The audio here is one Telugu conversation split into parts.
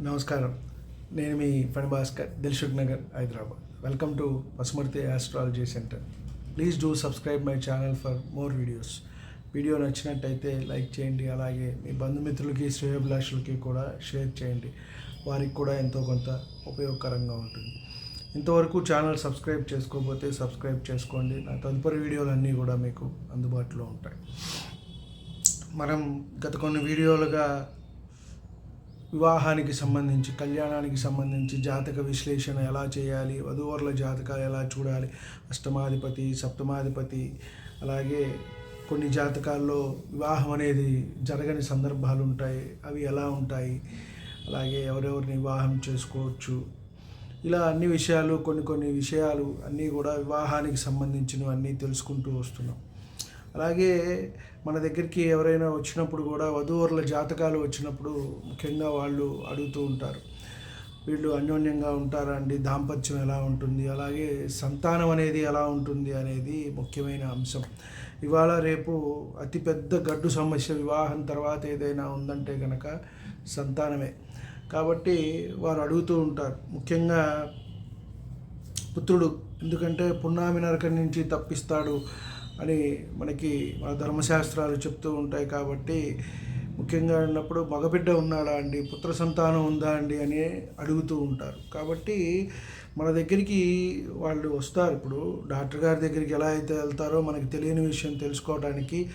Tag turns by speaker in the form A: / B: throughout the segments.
A: నమస్కారం. నేను మీ Phani Bhaskar Dilsukhnagar Hyderabad. Welcome to Pasumarthi astrology centre please do subscribe my channel for more videos video నచ్చినట్టయితే లైక్ చేయండి. అలాగే మీ బంధుమిత్రులకి శ్రేయోభిలాషులకి కూడా షేర్ చేయండి. వారికి కూడా ఎంతో కొంత ఉపయోగకరంగా ఉంటుంది. ఇంతవరకు ఛానల్ సబ్స్క్రైబ్ చేసుకోకపోతే సబ్స్క్రైబ్ చేసుకోండి. నా తదుపరి వీడియోలన్నీ కూడా మీకు అందుబాటులో ఉంటాయి. మనం గత కొన్ని వీడియోలుగా వివాహానికి సంబంధించి కళ్యాణానికి సంబంధించి జాతక విశ్లేషణ ఎలా చేయాలి వధూవరుల జాతకాలు ఎలా చూడాలి అష్టమాధిపతి సప్తమాధిపతి అలాగే కొన్ని జాతకాల్లో వివాహం అనేది జరగని సందర్భాలు ఉంటాయి. అవి ఎలా ఉంటాయి? అలాగే ఎవరెవరిని వివాహం చేసుకోవచ్చు? ఇలా అన్ని విషయాలు కొన్ని కొన్ని విషయాలు అన్నీ కూడా వివాహానికి సంబంధించినవి అన్నీ తెలుసుకుంటూ వస్తున్నాం. అలాగే మన దగ్గరికి ఎవరైనా వచ్చినప్పుడు కూడా వధూవరుల జాతకాలు వచ్చినప్పుడు ముఖ్యంగా వాళ్ళు అడుగుతూ ఉంటారు. వీళ్ళు అన్యోన్యంగా ఉంటారా అండి? దాంపత్యం ఎలా ఉంటుంది? అలాగే సంతానం అనేది ఎలా ఉంటుంది అనేది ముఖ్యమైన అంశం. ఇవాళ రేపు అతిపెద్ద గడ్డు సమస్య వివాహం తర్వాత ఏదైనా ఉందంటే కనుక సంతానమే. కాబట్టి వారు అడుగుతూ ఉంటారు. ముఖ్యంగా పుత్రుడు ఎందుకంటే పున్నామి నరకం నుంచి తప్పిస్తాడు. అని మనకి మన ధర్మశాస్త్రాలు చెప్తూ ఉంటాయి కాబట్టి ముఖ్యంగా ఉన్నప్పుడు మగబిడ్డ ఉన్నాడా అండి? పుత్ర సంతానం ఉందా అండి? అని అడుగుతూ ఉంటారు. కాబట్టి మన దగ్గరికి వాళ్ళు వస్తారు. ఇప్పుడు డాక్టర్ గారి దగ్గరికి ఎలా అయితే వెళ్తారో మనకి తెలియని విషయం తెలుసుకోవడానికి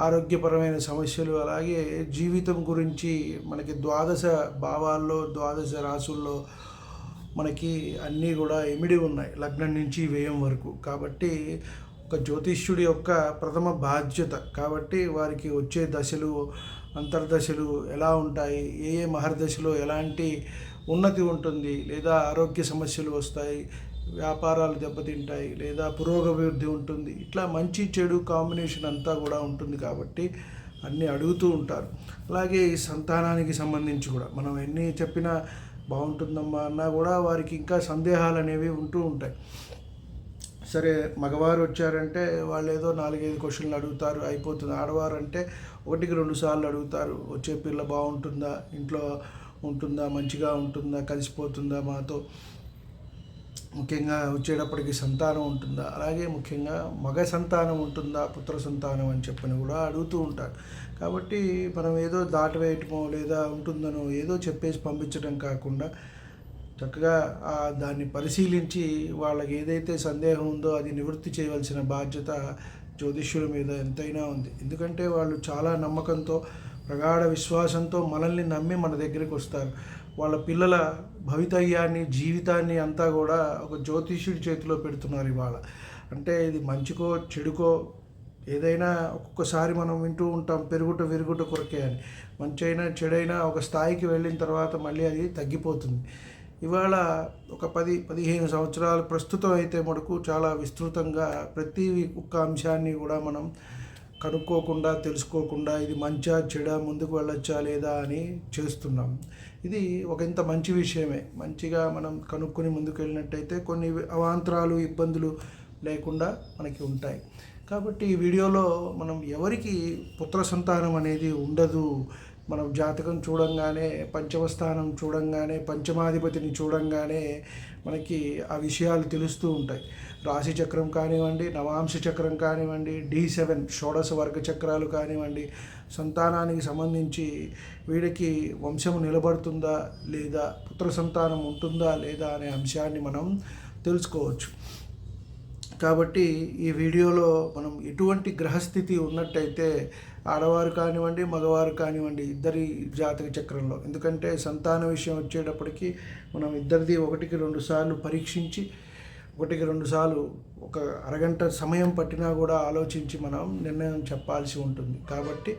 A: ఆరోగ్యపరమైన సమస్యలు అలాగే జీవితం గురించి మనకి ద్వాదశ భావాల్లో ద్వాదశ రాసుల్లో మనకి అన్నీ కూడా ఇమిడి ఉన్నాయి. లగ్నం నుంచి వ్యయం వరకు. కాబట్టి ఒక జ్యోతిష్యుడి యొక్క ప్రథమ బాధ్యత. కాబట్టి వారికి వచ్చే దశలు అంతర్దశలు ఎలా ఉంటాయి ఏ ఏ మహర్దశలో ఎలాంటి ఉన్నతి ఉంటుంది లేదా ఆరోగ్య సమస్యలు వస్తాయి వ్యాపారాలు దెబ్బతింటాయి లేదా పురోగభివృద్ధి ఉంటుంది. ఇట్లా మంచి చెడు కాంబినేషన్ అంతా కూడా ఉంటుంది కాబట్టి అన్నీ అడుగుతూ ఉంటారు. అలాగే ఈ సంతానానికి సంబంధించి కూడా మనం ఎన్ని చెప్పినా బాగుంటుందమ్మా అన్నా కూడా వారికి ఇంకా సందేహాలు అనేవి ఉంటూ ఉంటాయి. సరే మగవారు వచ్చారంటే వాళ్ళు ఏదో నాలుగైదు క్వశ్చన్లు అడుగుతారు అయిపోతుంది. ఆడవారు అంటే ఒకటికి రెండు సార్లు అడుగుతారు వచ్చే పిల్ల బాగుంటుందా? ఇంట్లో ఉంటుందా? మంచిగా ఉంటుందా? కలిసిపోతుందా మాతో? ముఖ్యంగా వచ్చేటప్పటికి సంతానం ఉంటుందా? అలాగే ముఖ్యంగా మగ సంతానం ఉంటుందా? పుత్ర సంతానం అని చెప్పని కూడా అడుగుతూ ఉంటారు. కాబట్టి మనం ఏదో దాటవేయటమో లేదా ఉంటుందనో ఏదో చెప్పేసి పంపించడం కాకుండా చక్కగా దాన్ని పరిశీలించి వాళ్ళకి ఏదైతే సందేహం ఉందో అది నివృత్తి చేయవలసిన బాధ్యత జ్యోతిష్యుల మీద ఎంతైనా ఉంది. ఎందుకంటే వాళ్ళు చాలా నమ్మకంతో ప్రగాఢ విశ్వాసంతో మనల్ని నమ్మి మన దగ్గరికి వస్తారు. వాళ్ళ పిల్లల భవితవ్యాన్ని జీవితాన్ని అంతా కూడా ఒక జ్యోతిష్యుడి చేతిలో పెడుతున్నారు ఇవాళ. అంటే ఇది మంచికో చెడుకో ఏదైనా ఒక్కొక్కసారి మనం వింటూ ఉంటాం పెరుగుట విరుగుట కొరకే అని. మంచైనా చెడైనా ఒక స్థాయికి వెళ్ళిన తర్వాత మళ్ళీ అది తగ్గిపోతుంది. ఇవాళ ఒక పది పదిహేను సంవత్సరాలు ప్రస్తుతం అయితే మనకు చాలా విస్తృతంగా ప్రతి ఒక్క అంశాన్ని కూడా మనం కనుక్కోకుండా తెలుసుకోకుండా ఇది మంచా చెడ ముందుకు వెళ్ళొచ్చా లేదా అని చేస్తున్నాం. ఇది ఒక ఇంత మంచి విషయమే. మంచిగా మనం కనుక్కొని ముందుకు వెళ్ళినట్టయితే కొన్ని అవాంతరాలు ఇబ్బందులు లేకుండా మనకి ఉంటాయి. కాబట్టి ఈ వీడియోలో మనం ఎవరికి పుత్ర సంతానం అనేది ఉండదు మనం జాతకం చూడంగానే పంచమస్థానం చూడంగానే పంచమాధిపతిని చూడంగానే మనకి ఆ విషయాలు తెలుస్తూ ఉంటాయి. రాశి చక్రం కానివ్వండి నవాంశ చక్రం కానివ్వండి డి సెవెన్ షోడశ వర్గ చక్రాలు కానివ్వండి సంతానానికి సంబంధించి వీడికి వంశం నిలబడుతుందా లేదా పుత్ర సంతానం ఉంటుందా లేదా అనే అంశాన్ని మనం తెలుసుకోవచ్చు. కాబట్టి ఈ వీడియోలో మనం ఎటువంటి గ్రహస్థితి ఉన్నట్టయితే ఆడవారు కానివ్వండి మగవారు కానివ్వండి ఇద్దరి జాతక చక్రంలో. ఎందుకంటే సంతాన విషయం వచ్చేటప్పటికి మనం ఇద్దరిది ఒకటికి రెండు సార్లు పరీక్షించి ఒకటికి రెండు సార్లు ఒక అరగంట సమయం పట్టినా కూడా ఆలోచించి మనం నిర్ణయం చెప్పాల్సి ఉంటుంది. కాబట్టి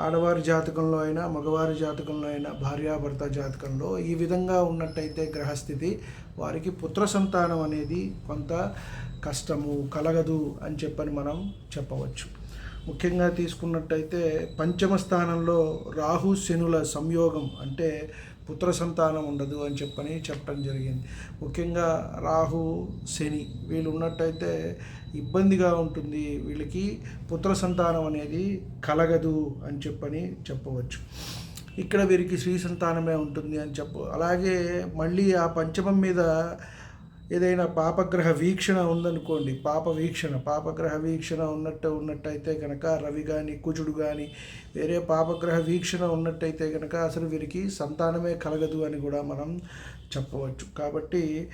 A: ఆడవారి జాతకంలో అయినా మగవారి జాతకంలో అయినా భార్యాభర్త జాతకంలో ఈ విధంగా ఉన్నట్టయితే గ్రహస్థితి వారికి పుత్ర సంతానం అనేది కొంత కష్టము కలగదు అని చెప్పని మనం చెప్పవచ్చు. ముఖ్యంగా తీసుకున్నట్టయితే పంచమ స్థానంలో రాహు శనుల సంయోగం అంటే పుత్ర సంతానం ఉండదు అని చెప్పని చెప్పడం జరిగింది. ముఖ్యంగా రాహు శని వీళ్ళు ఉన్నట్టయితే ఇబ్బందిగా ఉంటుంది. వీళ్ళకి పుత్ర సంతానం అనేది కలగదు అని చెప్పని చెప్పవచ్చు. ఇక్కడ వీరికి శ్రీ సంతానమే ఉంటుంది అని చెప్పు. అలాగే మళ్ళీ ఆ పంచమం మీద ఏదైనా పాపగ్రహ వీక్షణ ఉందనుకోండి పాప వీక్షణ పాపగ్రహ వీక్షణ ఉన్నట్టు ఉన్నట్టయితే కనుక రవి కానీ కుజుడు కానీ వేరే పాపగ్రహ వీక్షణ ఉన్నట్టయితే కనుక అసలు వీరికి సంతానమే కలగదు అని కూడా మనం చెప్పవచ్చు. కాబట్టి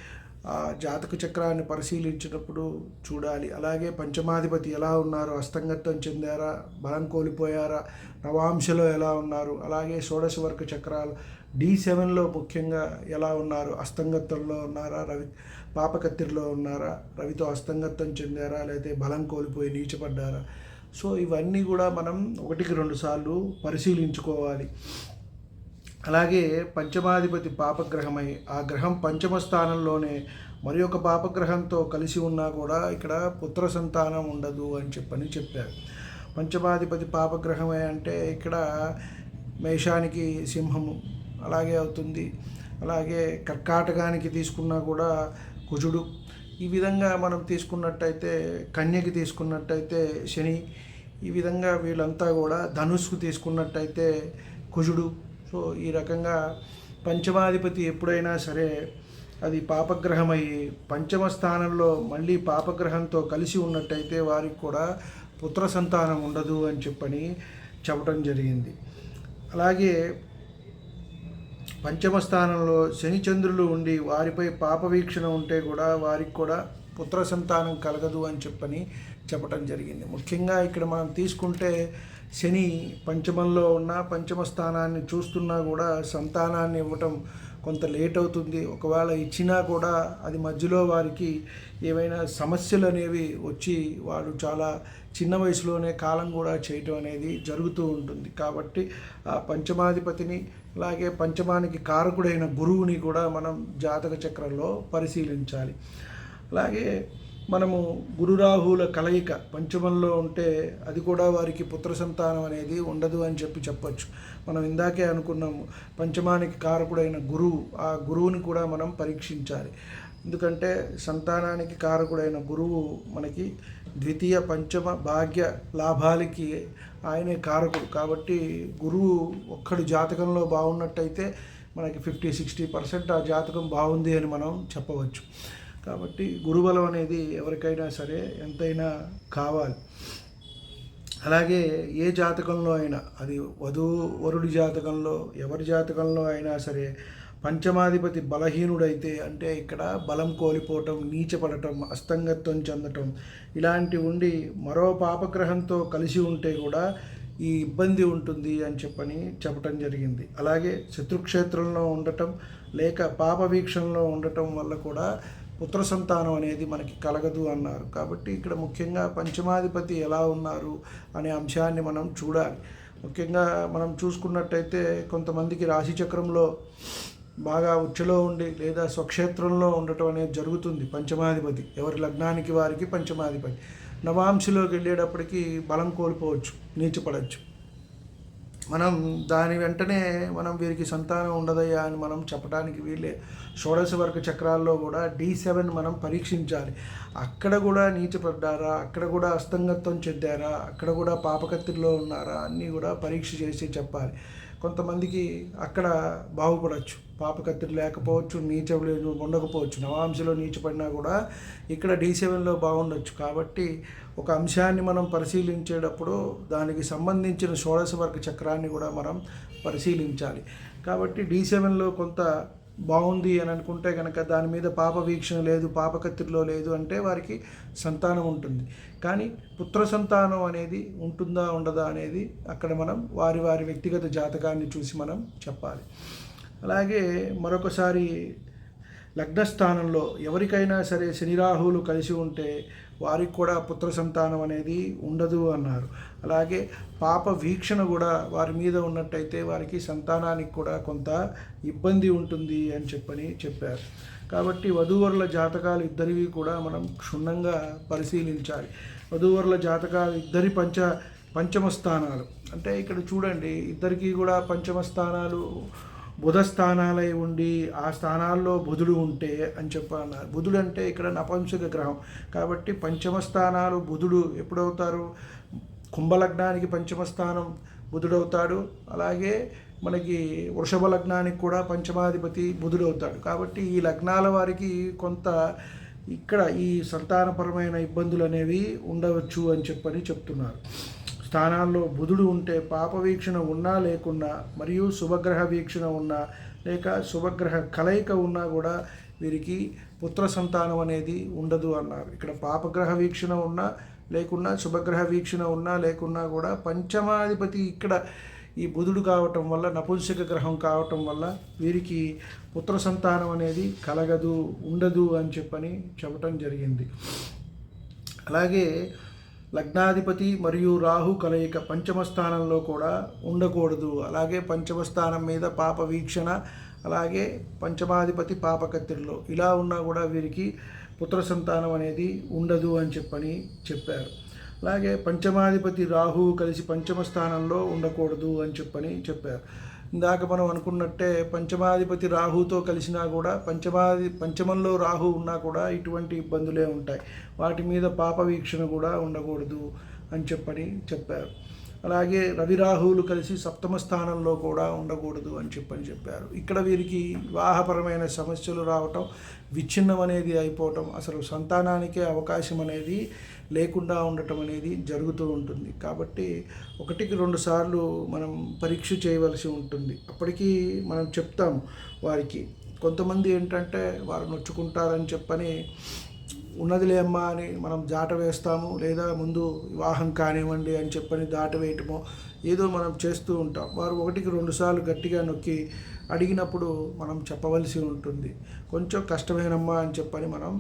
A: ఆ జాతక చక్రాన్ని పరిశీలించినప్పుడు చూడాలి. అలాగే పంచమాధిపతి ఎలా ఉన్నారు? అస్తంగత్వం చెందారా? బలం కోల్పోయారా? నవాంశలో ఎలా ఉన్నారు? అలాగే షోడశ వర్గ చక్రాలు డి సెవెన్లో ముఖ్యంగా ఎలా ఉన్నారు? అస్తంగత్వంలో ఉన్నారా? రవి పాపకత్తిరిలో ఉన్నారా? రవితో అస్తంగత్వం చెందారా? లేకపోతే బలం కోల్పోయి నీచపడ్డారా? సో ఇవన్నీ కూడా మనం ఒకటికి రెండు సార్లు పరిశీలించుకోవాలి. అలాగే పంచమాధిపతి పాపగ్రహమై ఆ గ్రహం పంచమ స్థానంలోనే మరి ఒక పాపగ్రహంతో కలిసి ఉన్నా కూడా ఇక్కడ పుత్ర సంతానం ఉండదు అని చెప్పని చెప్పారు. పంచమాధిపతి పాపగ్రహమే అంటే ఇక్కడ మేషానికి సింహము అలాగే అవుతుంది. అలాగే కర్కాటకానికి తీసుకున్నా కూడా కుజుడు. ఈ విధంగా మనం తీసుకున్నట్టయితే కన్యకి తీసుకున్నట్టయితే శని ఈ విధంగా వీళ్ళంతా కూడా ధనుస్కు తీసుకున్నట్టయితే కుజుడు. సో ఈ రకంగా పంచమాధిపతి ఎప్పుడైనా సరే అది పాపగ్రహమై పంచమ స్థానంలో మళ్ళీ పాపగ్రహంతో కలిసి ఉన్నట్టయితే వారికి కూడా పుత్ర సంతానం ఉండదు అని చెప్పని చెప్పడం జరిగింది. అలాగే పంచమ స్థానంలో శని చంద్రులు ఉండి వారిపై పాప వీక్షణ ఉంటే కూడా వారికి కూడా పుత్ర సంతానం కలగదు అని చెప్పని చెప్పడం జరిగింది. ముఖ్యంగా ఇక్కడ మనం తీసుకుంటే శని పంచమంలో ఉన్న పంచమ స్థానాన్ని చూస్తున్నా కూడా సంతానాన్ని ఇవ్వటం కొంత లేట్ అవుతుంది. ఒకవేళ ఇచ్చినా కూడా అది మధ్యలో వారికి ఏమైనా సమస్యలు అనేవి వచ్చి వారు చాలా చిన్న వయసులోనే కాలం కూడా చేయటం అనేది జరుగుతూ ఉంటుంది. కాబట్టి ఆ పంచమాధిపతిని అలాగే పంచమానికి కారకుడైన గురువుని కూడా మనం జాతక చక్రంలో పరిశీలించాలి. అలాగే మనము గురురాహుల కలయిక పంచమంలో ఉంటే అది కూడా వారికి పుత్ర సంతానం అనేది ఉండదు అని చెప్పి చెప్పచ్చు. మనం ఇందాకే అనుకున్నాము పంచమానికి కారకుడైన గురువు ఆ గురువుని కూడా మనం పరీక్షించాలి. ఎందుకంటే సంతానానికి కారకుడైన గురువు మనకి ద్వితీయ పంచమ భాగ్య లాభాలకి ఆయనే కారకుడు. కాబట్టి గురువు ఒక్కడి జాతకంలో బాగున్నట్టయితే మనకి ఫిఫ్టీ సిక్స్టీ పర్సెంట్ ఆ జాతకం బాగుంది అని మనం చెప్పవచ్చు. కాబట్టి గురుబలం అనేది ఎవరికైనా సరే ఎంతైనా కావాలి. అలాగే ఏ జాతకంలో అయినా అది వధువు వరుడి జాతకంలో ఎవరి జాతకంలో అయినా సరే పంచమాధిపతి బలహీనుడైతే అంటే ఇక్కడ బలం కోల్పోవటం నీచపడటం అస్తంగత్వం చెందటం ఇలాంటి ఉండి మరో పాపగ్రహంతో కలిసి ఉంటే కూడా ఈ ఇబ్బంది ఉంటుంది అని చెప్పని చెప్పటం జరిగింది. అలాగే శత్రుక్షేత్రంలో ఉండటం లేక పాప వీక్షణలో ఉండటం వల్ల కూడా పుత్ర సంతానం అనేది మనకి కలగదు అన్నారు. కాబట్టి ఇక్కడ ముఖ్యంగా పంచమాధిపతి ఎలా ఉన్నారు అనే అంశాన్ని మనం చూడాలి. ముఖ్యంగా మనం చూసుకున్నట్టయితే కొంతమందికి రాశి చక్రంలో బాగా ఉచ్చలో ఉండి లేదా స్వక్షేత్రంలో ఉండటం అనేది జరుగుతుంది పంచమాధిపతి. ఎవరి లగ్నానికి వారికి పంచమాధిపతి. నవాంశలోకి వెళ్ళేటప్పటికి బలం కోల్పోవచ్చు నీచపడవచ్చు మనం దాని వెంటనే మనం వీరికి సంతానం ఉండదయ్యా అని మనం చెప్పడానికి వీళ్ళే షోడశ వర్గ చక్రాల్లో కూడా డి సెవెన్ మనం పరీక్షించాలి. అక్కడ కూడా నీచపడ్డారా అక్కడ కూడా అస్తంగత్వం చెందారా? అక్కడ కూడా పాపకత్తిలో ఉన్నారా? అన్నీ కూడా పరీక్ష చేసి చెప్పాలి. కొంతమందికి అక్కడ బాగుపడవచ్చు పాపకత్తులు లేకపోవచ్చు నీచ ఉండకపోవచ్చు. నవాంశలో నీచపడినా కూడా ఇక్కడ డి సెవెన్లో బాగుండొచ్చు. కాబట్టి ఒక అంశాన్ని మనం పరిశీలించేటప్పుడు దానికి సంబంధించిన షోడశ వర్గ చక్రాన్ని కూడా మనం పరిశీలించాలి. కాబట్టి డి సెవెన్లో కొంత బాగుంది అని అనుకుంటే కనుక దాని మీద పాప వీక్షణ లేదు పాపకత్తిలో లేదు అంటే వారికి సంతానం ఉంటుంది. కానీ పుత్ర సంతానం అనేది ఉంటుందా ఉండదా అనేది అక్కడ మనం వారి వారి వ్యక్తిగత జాతకాన్ని చూసి మనం చెప్పాలి. అలాగే మరొకసారి లగ్నస్థానంలో ఎవరికైనా సరే శని రాహువులు కలిసి ఉంటే వారికి కూడా పుత్ర సంతానం అనేది ఉండదు అన్నారు. అలాగే పాప వీక్షణ కూడా వారి మీద ఉన్నట్టయితే వారికి సంతానానికి కూడా కొంత ఇబ్బంది ఉంటుంది అని చెప్పని చెప్పారు. కాబట్టి వధూవరుల జాతకాలు ఇద్దరివి కూడా మనం క్షుణ్ణంగా పరిశీలించాలి. వధూవరుల జాతకాలు ఇద్దరి పంచ పంచమ స్థానాలు అంటే ఇక్కడ చూడండి ఇద్దరికీ కూడా పంచమ స్థానాలు బుధ స్థానాలై ఉండి ఆ స్థానాల్లో బుధుడు ఉంటే అని చెప్పన్నారు. బుధుడు అంటే ఇక్కడ నపంసక గ్రహం. కాబట్టి పంచమ స్థానాలు బుధుడు ఎప్పుడవుతారు? కుంభలగ్నానికి పంచమ స్థానం బుధుడవుతాడు. అలాగే మనకి వృషభ లగ్నానికి కూడా పంచమాధిపతి బుధుడు అవుతాడు కాబట్టి ఈ లగ్నాల వారికి కొంత ఇక్కడ ఈ సంతానపరమైన ఇబ్బందులు అనేవి ఉండవచ్చు అని చెప్పని చెప్తున్నారు. స్థానాల్లో బుధుడు ఉంటే పాప వీక్షణ ఉన్నా లేకున్నా మరియు శుభగ్రహ వీక్షణ ఉన్నా లేక శుభగ్రహ కలయిక ఉన్నా కూడా వీరికి పుత్ర సంతానం అనేది ఉండదు అన్నారు. ఇక్కడ పాపగ్రహ వీక్షణ ఉన్నా లేకున్నా శుభగ్రహ వీక్షణ ఉన్నా లేకున్నా కూడా పంచమాధిపతి ఇక్కడ ఈ బుధుడు కావటం వల్ల నపుంసక గ్రహం కావటం వల్ల వీరికి పుత్ర సంతానం అనేది కలగదు ఉండదు అని చెప్పని చెప్పటం జరిగింది. అలాగే లగ్నాధిపతి మరియు రాహు కలయిక పంచమ స్థానంలో కూడా ఉండకూడదు. అలాగే పంచమ స్థానం మీద పాప వీక్షణ అలాగే పంచమాధిపతి పాపకత్తిరిలో ఇలా ఉన్నా కూడా వీరికి పుత్ర సంతానం అనేది ఉండదు అని చెప్పని చెప్పారు. అలాగే పంచమాధిపతి రాహువు కలిసి పంచమ స్థానంలో ఉండకూడదు అని చెప్పని చెప్పారు. ఇందాక మనం అనుకున్నట్టే పంచమాధిపతి రాహుతో కలిసినా కూడా పంచమాది పంచమంలో రాహు ఉన్నా కూడా ఇటువంటి ఇబ్బందులే ఉంటాయి. వాటి మీద పాప వీక్షణ కూడా ఉండకూడదు అని చెప్పని చెప్పారు. అలాగే రవి రాహువులు కలిసి సప్తమ స్థానంలో కూడా ఉండకూడదు అని చెప్పని చెప్పారు. ఇక్కడ వీరికి వివాహపరమైన సమస్యలు రావటం విచ్ఛిన్నం అనేది అయిపోవటం అసలు సంతానానికే అవకాశం అనేది లేకుండా ఉండటం అనేది జరుగుతూ ఉంటుంది. కాబట్టి ఒకటికి రెండు సార్లు మనం పరీక్ష చేయవలసి ఉంటుంది. అప్పటికీ మనం చెప్తాము వారికి. కొంతమంది ఏంటంటే వారు నొచ్చుకుంటారని చెప్పని ఉన్నదిలే అమ్మా అని మనం జాట వేస్తాము లేదా ముందు వివాహం కానివ్వండి అని చెప్పని దాట వేయటమో ఏదో మనం చేస్తూ ఉంటాం. వారు ఒకటికి రెండు సార్లు గట్టిగా నొక్కి అడిగినప్పుడు మనం చెప్పవలసి ఉంటుంది. కొంచెం కష్టమేనమ్మా అని చెప్పని మనం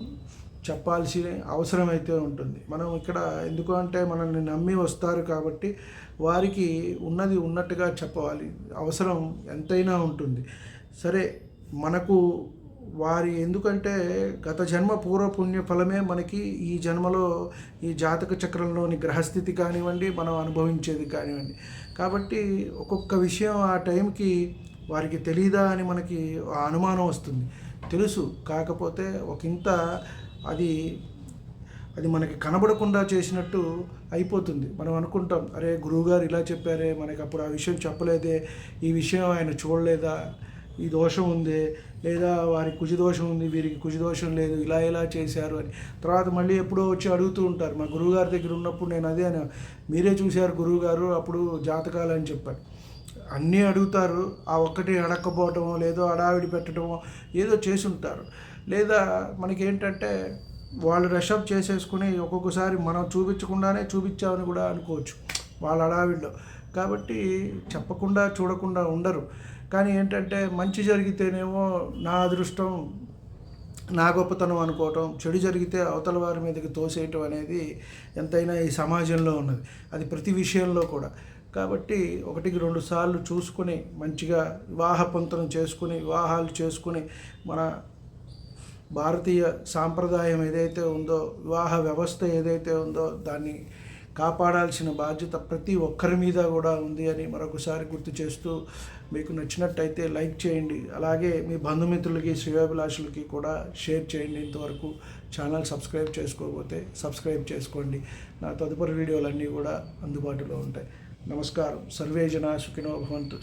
A: చెప్పాల్సిన అవసరం అయితే ఉంటుంది. మనం ఇక్కడ ఎందుకు అంటే మనల్ని నమ్మి వస్తారు కాబట్టి వారికి ఉన్నది ఉన్నట్టుగా చెప్పవాలి. అవసరం ఎంతైనా ఉంటుంది. సరే మనకు వారి ఎందుకంటే గత జన్మ పూర్వపుణ్య ఫలమే మనకి ఈ జన్మలో ఈ జాతక చక్రంలోని గ్రహస్థితి కానివ్వండి మనం అనుభవించేది కానివ్వండి. కాబట్టి ఒక్కొక్క విషయం ఆ టైంకి వారికి తెలీదా అని మనకి ఆ అనుమానం వస్తుంది. తెలుసు. కాకపోతే ఒకంత అది అది మనకి కనబడకుండా చేసినట్టు అయిపోతుంది. మనం అనుకుంటాం అరే గురువుగారు ఇలా చెప్పారే మనకి అప్పుడు ఆ విషయం చెప్పలేదే ఈ విషయం ఆయన చూడలేదా ఈ దోషం ఉంది లేదా వారి కుజదోషం ఉంది వీరికి కుజదోషం లేదు ఇలా ఇలా చేశారు అని. తర్వాత మళ్ళీ ఎప్పుడో వచ్చి అడుగుతూ ఉంటారు మా గురువుగారి దగ్గర ఉన్నప్పుడు నేను అదే అని మీరే చూశారు గురువుగారు అప్పుడు జాతకాలు అని చెప్పారు. అన్నీ అడుగుతారు ఆ ఒక్కటి అడక్కపోవటమో లేదో అడావిడి పెట్టడమో ఏదో చేసి ఉంటారు లేదా మనకేంటంటే వాళ్ళు రషప్ చేసేసుకుని ఒక్కొక్కసారి మనం చూపించకుండానే చూపించామని కూడా అనుకోవచ్చు వాళ్ళ అడావిడిలో కాబట్టి చెప్పకుండా చూడకుండా ఉండరు. కానీ ఏంటంటే మంచి జరిగితేనేమో నా అదృష్టం నా గొప్పతనం అనుకోవటం చెడు జరిగితే అవతల వారి మీదకి తోసేయటం అనేది ఎంతైనా ఈ సమాజంలో ఉన్నది. అది ప్రతి విషయంలో కూడా. కాబట్టి ఒకటికి రెండు సార్లు చూసుకొని మంచిగా వివాహ పొంతనం చేసుకుని వివాహాలు చేసుకుని మన భారతీయ సాంప్రదాయం ఏదైతే ఉందో వివాహ వ్యవస్థ ఏదైతే ఉందో దాన్ని కాపాడాల్సిన బాధ్యత ప్రతి ఒక్కరి మీద కూడా ఉంది అని మరొకసారి గుర్తు చేస్తూ మీకు నచ్చినట్టయితే లైక్ చేయండి. అలాగే మీ బంధుమిత్రులకి శ్రేయాభిలాషులకి కూడా షేర్ చేయండి. ఇంతవరకు ఛానల్ సబ్స్క్రైబ్ చేసుకోకపోతే సబ్స్క్రైబ్ చేసుకోండి. నా తదుపరి వీడియోలన్నీ కూడా అందుబాటులో ఉంటాయి. నమస్కారం. సర్వే జన సుఖినో భవంతు.